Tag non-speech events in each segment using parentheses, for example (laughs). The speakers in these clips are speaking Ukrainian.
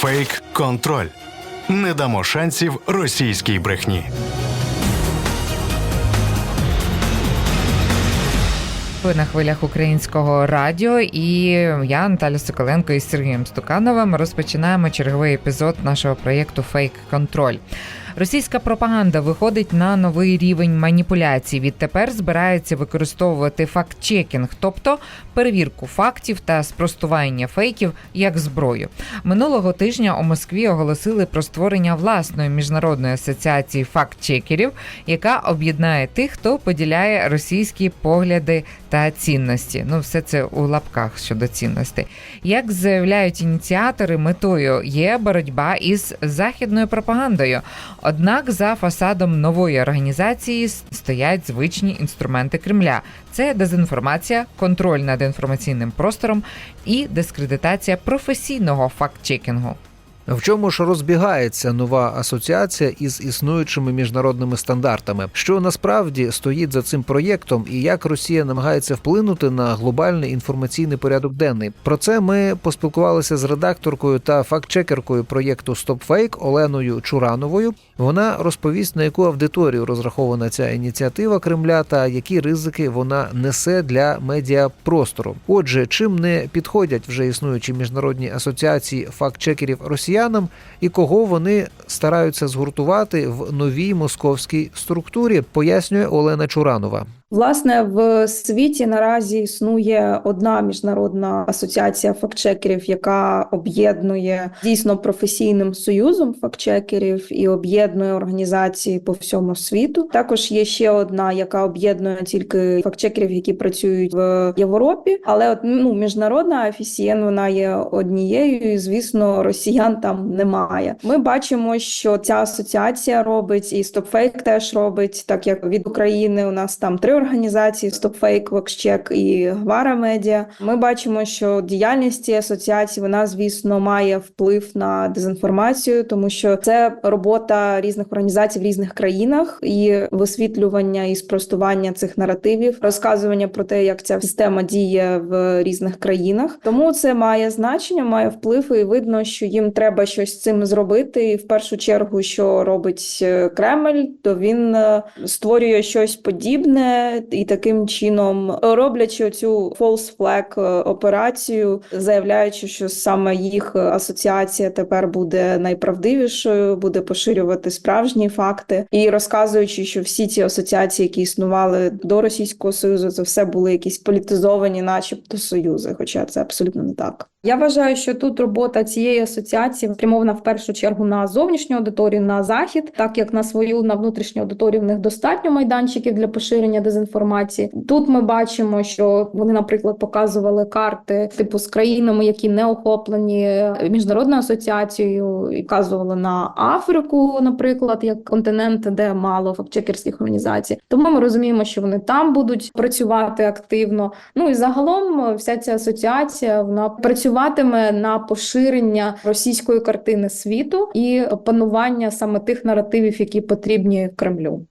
Фейк-контроль. Не дамо шансів російській брехні. Ви на хвилях українського радіо, і я, Наталя Соколенко із Сергієм Стукановим розпочинаємо черговий епізод нашого проєкту Фейк Контроль. Російська пропаганда виходить на новий рівень маніпуляцій. Відтепер збирається використовувати факт-чекінг, тобто перевірку фактів та спростування фейків як зброю. Минулого тижня у Москві оголосили про створення власної міжнародної асоціації факт-чекерів, яка об'єднає тих, хто поділяє російські погляди та цінності. Ну, все це у лапках щодо цінностей. Як заявляють ініціатори, метою є боротьба із західною пропагандою. Однак за фасадом нової організації стоять звичні інструменти Кремля: це дезінформація, контроль над інформаційним простором і дискредитація професійного факт-чекінгу. В чому ж розбігається нова асоціація із існуючими міжнародними стандартами? Що насправді стоїть за цим проєктом, і як Росія намагається вплинути на глобальний інформаційний порядок денний? Про це ми поспілкувалися з редакторкою та фактчекеркою проєкту StopFake Оленою Чурановою. Вона розповість на яку аудиторію розрахована ця ініціатива Кремля та які ризики вона несе для медіапростору. Отже, чим не підходять вже існуючі міжнародні асоціації фактчекерів росіянам, і кого вони стараються згуртувати в новій московській структурі, пояснює Олена Чуранова. Власне, в світі наразі існує одна міжнародна асоціація фактчекерів, яка об'єднує дійсно професійним союзом фактчекерів і об'єднує організації по всьому світу. Також є ще одна, яка об'єднує тільки фактчекерів, які працюють в Європі. Але от, ну, міжнародна FCN, вона є однією, і звісно, росіян там немає. Ми бачимо, що ця асоціація робить, і StopFake теж робить, так як від України у нас там три організації: StopFake, VoxCheck і Гвара Медіа. Ми бачимо, що діяльність цієї асоціації вона, звісно, має вплив на дезінформацію, тому що це робота різних організацій в різних країнах і висвітлювання і спростування цих наративів, розказування про те, як ця система діє в різних країнах. Тому це має значення, має вплив, і видно, що їм треба щось з цим зробити. І в першу чергу, що робить е, Кремль, то він е, створює щось подібне і таким чином, роблячи цю false flag е, операцію, заявляючи, що саме їх асоціація тепер буде найправдивішою, буде поширювати справжні факти, і розказуючи, що всі ці асоціації, які існували до Російського Союзу, це все були якісь політизовані, начебто, союзи, хоча це абсолютно не так. Я вважаю, що тут робота цієї асоціації спрямована в першу чергу на зовнішню аудиторію, на захід, так як на свою на внутрішню аудиторію в них достатньо майданчиків для поширення дезінформації. Тут ми бачимо, що вони, наприклад, показували карти типу з країнами, які не охоплені міжнародною асоціацією, і вказували на Африку, наприклад, як континент, де мало фактчекерських організацій. Тому ми розуміємо, що вони там будуть працювати активно. Ну і загалом, вся ця асоціація вона працюватиме на поширення російської картини світу і опанування саме тих наративів, які потрібні Кремлю.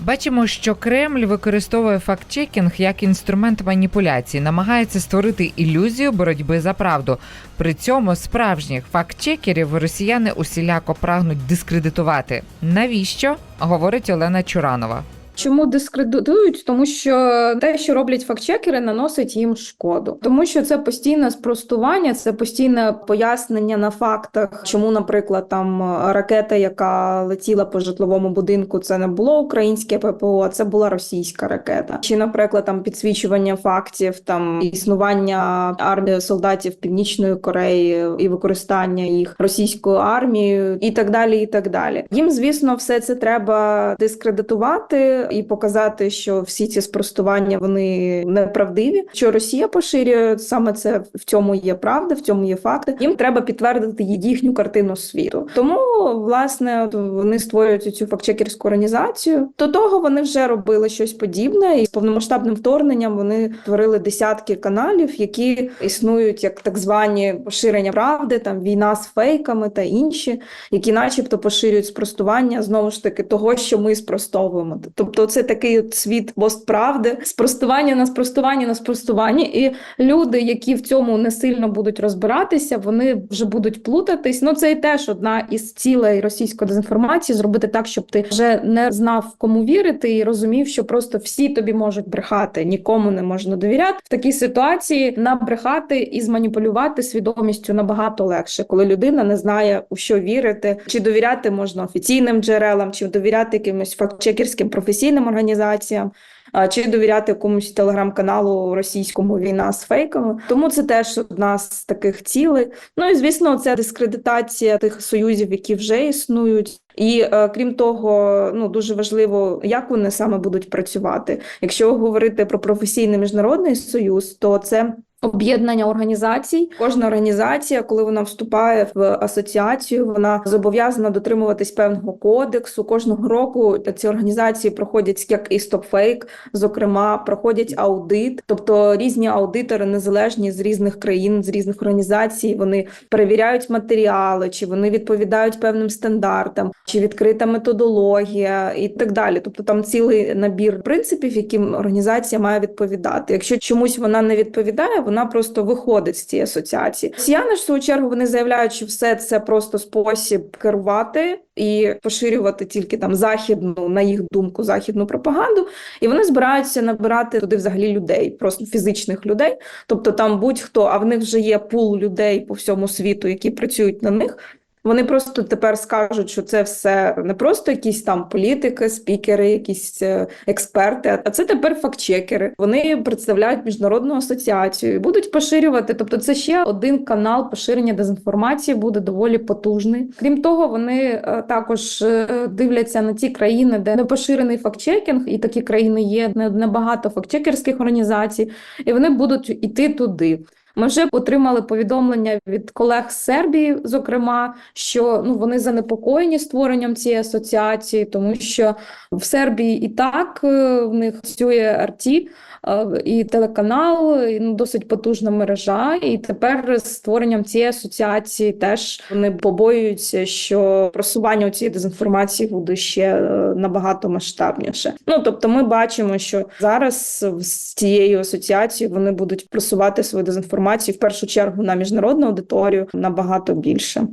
Бачимо, що Кремль використовує факт-чекінг як інструмент маніпуляції, намагається створити ілюзію боротьби за правду. При цьому справжніх факт-чекерів росіяни усіляко прагнуть дискредитувати. Навіщо говорить Олена Чуранова? Чому дискредитують? Тому що те, що роблять фактчекери, наносить їм шкоду, тому що це постійне спростування, це постійне пояснення на фактах, чому, наприклад, там ракета, яка летіла по житловому будинку, це не було українське ППО, це була російська ракета. Чи, наприклад, там підсвічування фактів, там існування армії солдатів Північної Кореї і використання їх російською армією, і так далі. І так далі. Їм, звісно, все це треба дискредитувати і показати, що всі ці спростування вони неправдиві. Що Росія поширює саме це в цьому є правда, в цьому є факти. Їм треба підтвердити їхню картину світу. Тому власне вони створюють цю фактчекерську організацію. До того вони вже робили щось подібне, і з повномасштабним вторгненням вони створили десятки каналів, які існують як так звані поширення правди, там війна з фейками та інші, які, начебто, поширюють спростування знову ж таки того, що ми спростовуємо. Тобто Тобто, це такий от світ постправди, спростування на спростування на спростування. І люди, які в цьому не сильно будуть розбиратися, вони вже будуть плутатись. Ну це і теж одна із цілей російської дезінформації зробити так, щоб ти вже не знав, кому вірити, і розумів, що просто всі тобі можуть брехати, нікому не можна довіряти. В такій ситуації набрехати і зманіпулювати свідомістю набагато легше, коли людина не знає у що вірити, чи довіряти можна офіційним джерелам, чи довіряти якимось фактчекерським професійним організаціям. Чи довіряти якомусь телеграм-каналу російському війна з фейками, тому це теж одна з таких цілей. Ну і звісно, це дискредитація тих союзів, які вже існують. І е, крім того, ну дуже важливо, як вони саме будуть працювати. Якщо говорити про професійний міжнародний союз, то це об'єднання організацій. Кожна організація, коли вона вступає в асоціацію, вона зобов'язана дотримуватись певного кодексу. Кожного року ці організації проходять як і StopFake, зокрема, проходять аудит, тобто різні аудитори незалежні з різних країн, з різних організацій. Вони перевіряють матеріали, чи вони відповідають певним стандартам, чи відкрита методологія і так далі. Тобто там цілий набір принципів, яким організація має відповідати. Якщо чомусь вона не відповідає, вона просто виходить з цієї асоціації. Росіяни в свою чергу вони заявляють, що все це просто спосіб керувати і поширювати тільки там західну, на їх думку, західну пропаганду. І вони збираються набирати туди взагалі людей, просто фізичних людей. Тобто там будь-хто, а в них вже є пул людей по всьому світу, які працюють на них. Вони просто тепер скажуть, що це все не просто якісь там політики, спікери, якісь е, експерти, а це тепер фактчекери. Вони представляють міжнародну асоціацію і будуть поширювати. Тобто, це ще один канал поширення дезінформації буде доволі потужний. Крім того, вони е, також е, дивляться на ті країни, де не поширений фактчекінг, і такі країни є не- небагато фактчекерських організацій, і вони будуть іти туди. Ми вже отримали повідомлення від колег з Сербії, зокрема, що ну вони занепокоєні створенням цієї асоціації, тому що в Сербії і так е, в них працює РТ е, і телеканал, і, ну, досить потужна мережа. І тепер з створенням цієї асоціації теж вони побоюються, що просування цієї дезінформації буде ще е, набагато масштабніше. Ну тобто, ми бачимо, що зараз з цією асоціацією вони будуть просувати свою дезінформацію в першу чергу на міжнародну аудиторію набагато більше.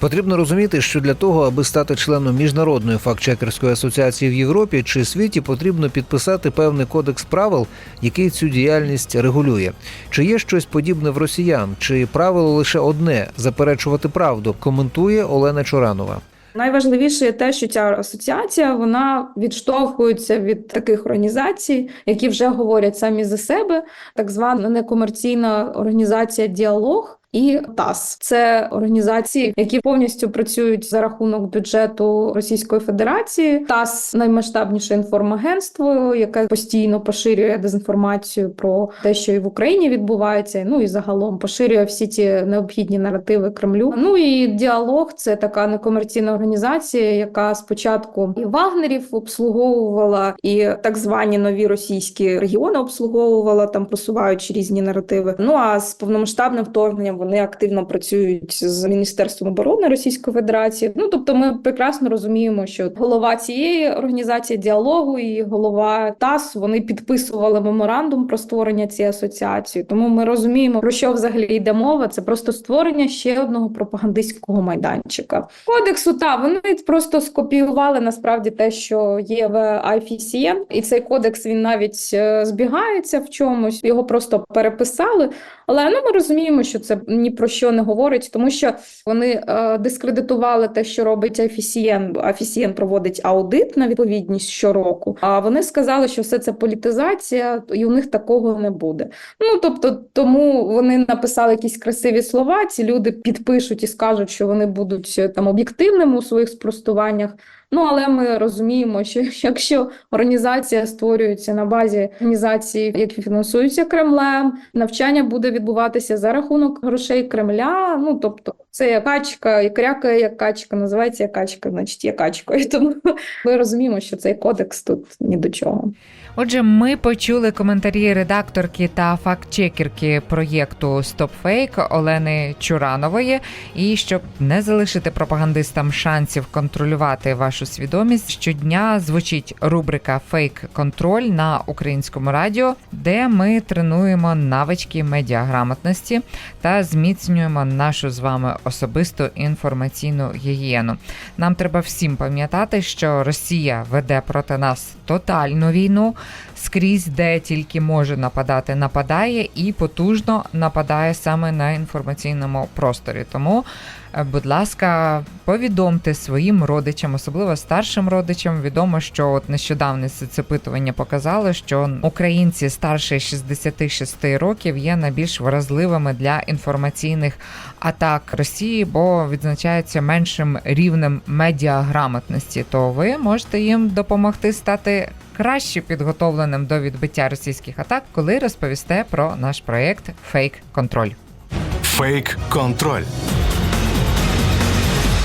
Потрібно розуміти, що для того, аби стати членом міжнародної фактчекерської асоціації в Європі чи світі, потрібно підписати певний кодекс правил, який цю діяльність регулює. Чи є щось подібне в росіян, чи правило лише одне заперечувати правду? Коментує Олена Чоранова. Найважливіше є те, що ця асоціація вона відштовхується від таких організацій, які вже говорять самі за себе, так звана некомерційна організація Діалог. І ТАСС це організації, які повністю працюють за рахунок бюджету Російської Федерації. ТАСС наймасштабніше інформагентство, яке постійно поширює дезінформацію про те, що і в Україні відбувається. Ну і загалом поширює всі ці необхідні наративи Кремлю. Ну і діалог це така некомерційна організація, яка спочатку і вагнерів обслуговувала, і так звані нові російські регіони обслуговувала там, просуваючи різні наративи. Ну а з повномасштабним вторгненням вони активно працюють з міністерством оборони Російської Федерації. Ну тобто, ми прекрасно розуміємо, що голова цієї організації діалогу і голова ТАСС вони підписували меморандум про створення цієї асоціації. Тому ми розуміємо, про що взагалі йде мова. Це просто створення ще одного пропагандистського майданчика. Кодексу та вони просто скопіювали насправді те, що є в IFCN, і цей кодекс він навіть е, збігається в чомусь. Його просто переписали. Але ну ми розуміємо, що це ні про що не говорить, тому що вони е, дискредитували те, що робить бо IFCN проводить аудит на відповідність щороку. А вони сказали, що все це політизація, і у них такого не буде. Ну тобто, тому вони написали якісь красиві слова. Ці люди підпишуть і скажуть, що вони будуть е, там об'єктивними у своїх спростуваннях. Ну але ми розуміємо, що (laughs) якщо організація створюється на базі організації, які фінансуються Кремлем, навчання буде відбуватися за рахунок грошей Кремля. Ну тобто Це як качка, і крякає як качка, називається як качка, значить є качкою. Тому (laughs) ми розуміємо, що цей кодекс тут ні до чого. Отже, ми почули коментарі редакторки та фактчекерки проєкту StopFake Олени Чуранової. І щоб не залишити пропагандистам шансів контролювати вашу свідомість, щодня звучить рубрика Фейк контроль на українському радіо, де ми тренуємо навички медіаграмотності та зміцнюємо нашу з вами особисту інформаційну гігієну. Нам треба всім пам'ятати, що Росія веде проти нас тотальну війну скрізь, де тільки може нападати, нападає і потужно нападає саме на інформаційному просторі. Тому, будь ласка, повідомте своїм родичам, особливо старшим родичам. Відомо, що от нещодавне соцопитування показало, що українці старше 66 років є найбільш вразливими для інформаційних атак Росії, бо відзначаються меншим рівнем медіаграмотності. То ви можете їм допомогти стати краще підготовленим до відбиття російських атак, коли розповісте про наш проєкт Фейк Контроль. Фейк контроль.